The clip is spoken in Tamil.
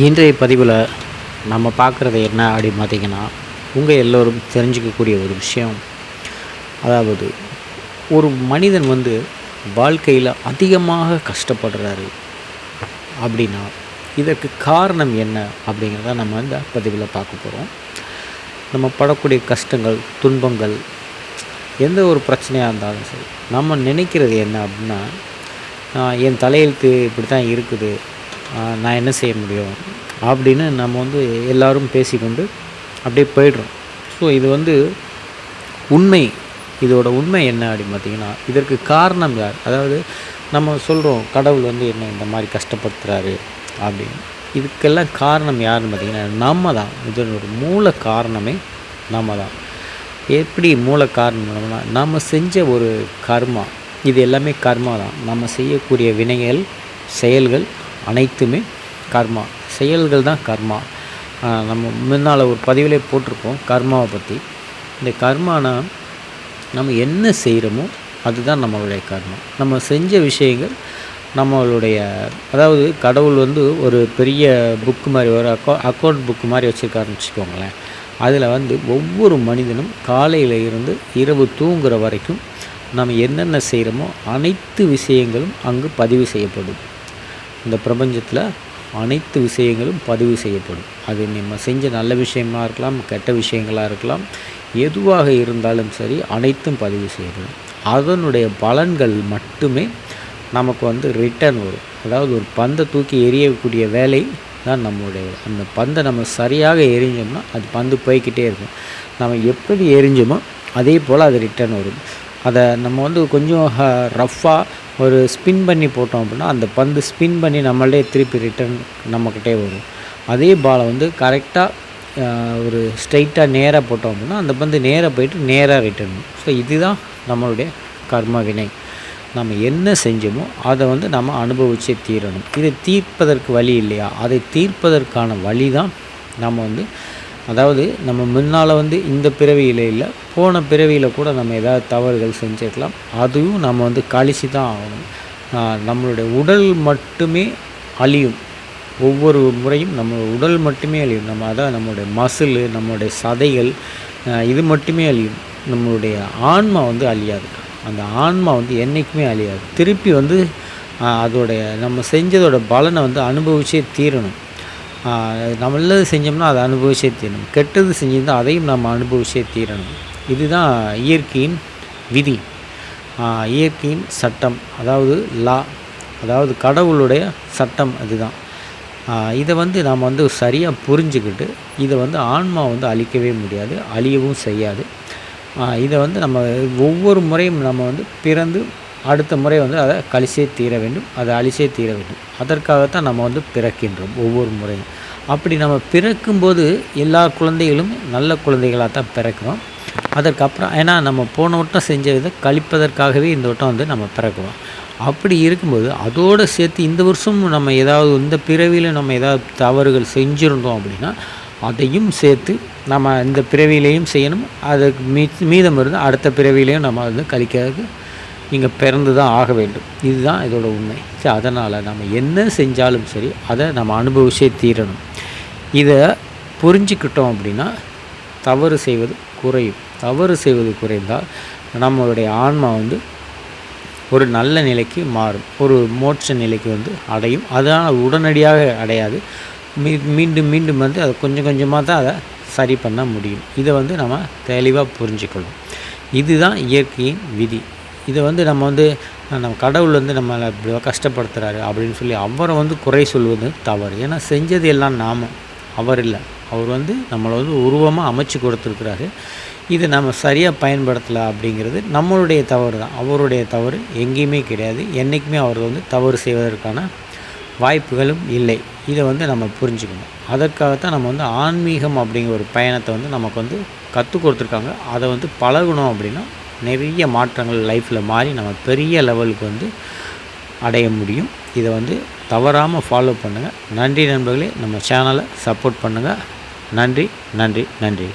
இன்றைய பதிவில் நம்ம பார்க்குறது என்ன அப்படின்னு பார்த்தீங்கன்னா உங்கள் எல்லோரும் தெரிஞ்சுக்கக்கூடிய ஒரு விஷயம். அதாவது ஒரு மனிதன் வந்து வாழ்க்கையில் அதிகமாக கஷ்டப்படுறாரு அப்படின்னா இதற்கு காரணம் என்ன அப்படிங்கிறத நம்ம இந்த பதிவில் பார்க்க போகிறோம் நம்ம படக்கூடிய கஷ்டங்கள் துன்பங்கள் எந்த ஒரு பிரச்சனையாக இருந்தாலும் சரி நம்ம நினைக்கிறது என்ன அப்படின்னா என் தலையெழுத்து இப்படி தான் இருக்குது. நான் என்ன செய்ய முடியும் அப்படின்னு நம்ம வந்து எல்லோரும் பேசிக்கொண்டு அப்படியே போயிடுறோம். ஸோ இது வந்து உண்மை. இதோட உண்மை என்ன அப்படின்னு பார்த்தீங்கன்னா இதற்கு காரணம் யார்? அதாவது நம்ம சொல்கிறோம் கடவுள் வந்து என்ன இந்த மாதிரி கஷ்டப்படுத்துகிறாரு அப்படின்னு. இதுக்கெல்லாம் காரணம் யாருன்னு பார்த்தீங்கன்னா நம்ம தான் இதனோட மூல காரணமே நம்ம தான் எப்படி மூல காரணம் என்னன்னா நம்ம செஞ்ச ஒரு கர்மா இது எல்லாமே கர்மா தான் நம்ம செய்யக்கூடிய வினைகள் செயல்கள் அனைத்துமே கர்மா. செயல்கள் தான் கர்மா. நம்ம முன்னால் ஒரு பதிவிலே போட்டிருப்போம் கர்மாவை பற்றி இந்த கர்மானா நம்ம என்ன செய்கிறோமோ அதுதான் நம்மளுடைய கர்மா. நம்ம செஞ்ச விஷயங்கள் நம்மளுடைய அதாவது கடவுள் வந்து ஒரு பெரிய புக்கு மாதிரி ஒரு அக்கௌ அக்கௌண்ட் புக்கு மாதிரி வச்சுருக்காருன்னு வச்சுக்கோங்களேன். அதில் வந்து ஒவ்வொரு மனிதனும் காலையில் இருந்து இரவு தூங்குகிற வரைக்கும் நம்ம என்னென்ன செய்கிறோமோ அனைத்து விஷயங்களும் அங்கு பதிவு செய்யப்படும் இந்த பிரபஞ்சத்தில் அனைத்து விஷயங்களும் பதிவு செய்யப்படும். அது நம்ம செஞ்ச நல்ல விஷயமாக இருக்கலாம் கெட்ட விஷயங்களாக இருக்கலாம் எதுவாக இருந்தாலும் சரி அனைத்தும் பதிவு செய்யப்படும். அதனுடைய பலன்கள் மட்டுமே நமக்கு வந்து ரிட்டர்ன் வரும். அதாவது ஒரு பந்தை தூக்கி எறியக்கூடிய வேலை தான் நம்மளுடைய அந்த பந்தை நம்ம சரியாக எரிஞ்சோம்னா அது பந்து போய்க்கிட்டே இருக்கும். நம்ம எப்படி எரிஞ்சோமோ அதே போல் அது ரிட்டர்ன் வரும். அதை நம்ம வந்து கொஞ்சம் ரஃப்பாக ஒரு ஸ்பின் பண்ணி போட்டோம் அப்படின்னா அந்த பந்து ஸ்பின் பண்ணி நம்மளே திருப்பி ரிட்டர்ன் நம்மக்கிட்டே வரும். அதே பாலை வந்து கரெக்டாக ஒரு ஸ்ட்ரைட்டாக நேராக போட்டோம் அப்படின்னா அந்த பந்து நேராக போயிட்டு நேராக ரிட்டர்ன் ஸோ இதுதான் நம்மளுடைய கர்ம வினை. நம்ம என்ன செஞ்சோமோ அதை வந்து நம்ம அனுபவிச்சே தீரணும். இதை தீர்ப்பதற்கு வழி இல்லையா? அதை தீர்ப்பதற்கான வழி தான் நம்ம வந்து அதாவது நம்ம முன்னால் வந்து இந்த பிறவியில் இல்லை போன பிறவியில் கூட நம்ம ஏதாவது தவறுகள் செஞ்சிருக்கலாம். அதுவும் நம்ம வந்து கழிச்சு தான் ஆகணும். நம்மளுடைய உடல் மட்டுமே அழியும். ஒவ்வொரு முறையும் நம்ம உடல் மட்டுமே அழியும். நம்ம அதான் நம்மளுடைய மசில் நம்மளுடைய சதைகள் இது மட்டுமே அழியும். நம்மளுடைய ஆன்மா வந்து அழியாது. அந்த ஆன்மா வந்து என்றைக்குமே அழியாது. திருப்பி வந்து அதோடைய நம்ம செஞ்சதோட பலனை வந்து அனுபவிச்சே தீரணும். நல்லது செஞ்சோம்னா அதை அனுபவிச்சே தீரணும். கெட்டது செஞ்சிருந்தால் அதையும் நம்ம அனுபவிச்சே தீரணும். இதுதான் இயற்கையின் விதி. இயற்கையின் சட்டம். அதாவது லா அதாவது கடவுளுடைய சட்டம் அதுதான். இதை வந்து நாம் வந்து சரியாக புரிஞ்சுக்கிட்டு இதை வந்து ஆன்மா வந்து அழிக்கவே முடியாது அழியவும் செய்யாது. இதை வந்து நம்ம ஒவ்வொரு முறையும் நம்ம வந்து பிறந்து அடுத்த முறை வந்து அதை கழிச்சே தீர வேண்டும் அதை அழிச்சே தீர வேண்டும். அதற்காகத்தான் நம்ம வந்து பிறக்கின்றோம் ஒவ்வொரு முறையும். அப்படி நம்ம பிறக்கும்போது எல்லா குழந்தைகளும் நல்ல குழந்தைகளாக தான் பிறக்கிறோம். அதற்கப்புறம் ஏன்னா நம்ம போன வட்டம் செஞ்ச இதை கழிப்பதற்காகவே இந்த வட்டம் வந்து நம்ம பிறக்குவோம் அப்படி இருக்கும்போது அதோடு சேர்த்து இந்த வருஷமும் நம்ம ஏதாவது இந்த பிறவியில் நம்ம ஏதாவது தவறுகள் செஞ்சுருந்தோம் அப்படின்னா அதையும் சேர்த்து நம்ம இந்த பிறவியிலையும் செய்யணும். அதுக்கு மீ மீதம் இருந்து அடுத்த பிறவிலையும் நம்ம வந்து கழிக்கிறதுக்கு இங்கே பிறந்து தான் ஆக வேண்டும். இதுதான் இதோட உண்மை. சரி அதனால் நம்ம என்ன செஞ்சாலும் சரி அதை நம்ம அனுபவிச்சே தீரணும். இதை புரிஞ்சுக்கிட்டோம் அப்படின்னா தவறு செய்வது குறையும். தவறு செய்வது குறைந்தால் நம்மளுடைய ஆன்மா வந்து ஒரு நல்ல நிலைக்கு மாறும். ஒரு மோட்ச நிலைக்கு வந்து அடையும். அதனால் உடனடியாக அடையாது. மீ மீண்டும் மீண்டும் வந்து அதை கொஞ்சம் கொஞ்சமாக தான் அதை சரி பண்ண முடியும். இதை வந்து நம்ம தெளிவாக புரிஞ்சுக்கணும். இதுதான் இயற்கையின் விதி. இதை வந்து நம்ம வந்து நம்ம கடவுள் வந்து நம்மளை இப்படி கஷ்டப்படுத்துகிறாரு அப்படின்னு சொல்லி அவரை வந்து குறை சொல்வது தவறு. ஏன்னா செஞ்சது எல்லாம் நாம. அவர் இல்லை. அவர் வந்து நம்மளை வந்து உருவமாக அமைச்சு கொடுத்துருக்குறாரு. இதை நம்ம சரியாக பயன்படுத்தலை அப்படிங்கிறது நம்மளுடைய தவறு தான். அவருடைய தவறு எங்கேயுமே கிடையாது. என்றைக்குமே அவர் வந்து தவறு செய்வதற்கான வாய்ப்புகளும் இல்லை. இதை வந்து நம்ம புரிஞ்சுக்கணும். அதற்காகத்தான் நம்ம வந்து ஆன்மீகம் அப்படிங்கிற ஒரு பயணத்தை வந்து நமக்கு வந்து கற்றுக் கொடுத்துருக்காங்க. அதை வந்து பழகணும் அப்படின்னா நிறைய மாற்றங்கள் லைஃப்பில் மாறி நம்ம பெரிய லெவலுக்கு வந்து அடைய முடியும். இதை வந்து தவறாமல் ஃபாலோ பண்ணுங்கள் நன்றி நண்பர்களே. நம்ம சேனலை சப்போர்ட் பண்ணுங்கள் நன்றி நன்றி நன்றி.